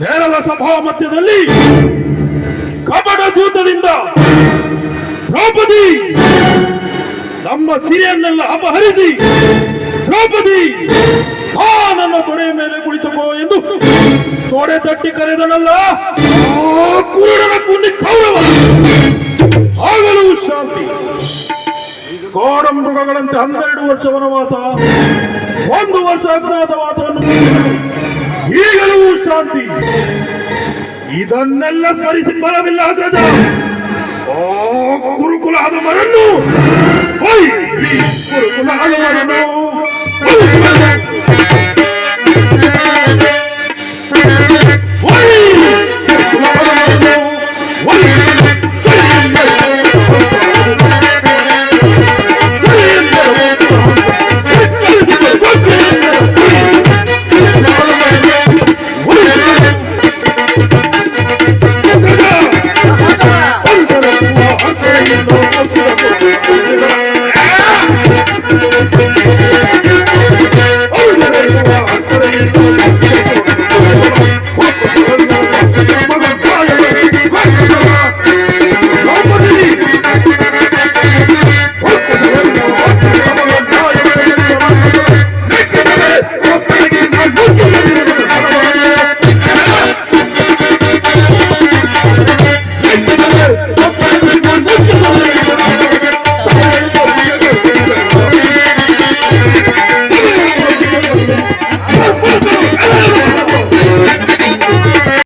ನೇರದ ಸಭಾ ಮಧ್ಯದಲ್ಲಿ ಕಪಟ ದೂತದಿಂದ ದ್ರೌಪದಿ, ನಮ್ಮ ಸಿರಿಯನ್ನೆಲ್ಲ ಅಪಹರಿಸಿ ದ್ರೌಪದಿ, ಆ ನನ್ನ ತೊಡೆಯ ಮೇಲೆ ಕುಳಿತುಕೋ ಎಂದು ತೊಡೆ ತಟ್ಟಿ ಕರೆದನಲ್ಲ ಕುರುಡನ ಕುಂಡಿ ಕೌರವ ಆಗಲೂ ಶಾಂತಿ ಕೋಡ ಮೃಗಗಳಂತೆ ಹನ್ನೆರಡು ವರ್ಷ ವನವಾಸ, ಒಂದು ವರ್ಷ ಅಜ್ಞಾತವಾಸವನ್ನು ಮುಗಿಸಿದನು. ಶಾಂತಿ ಇದನ್ನೆಲ್ಲ ಸ್ಮರಿಸಿಕೊಳ್ಳವಿಲ್ಲ ಹಜರತ ಓ ಗುರುಕುಲ ಹನುಮರನ್ನು ಗುರುಕುಲ ಹನುಮರನ್ನು What? Thank you.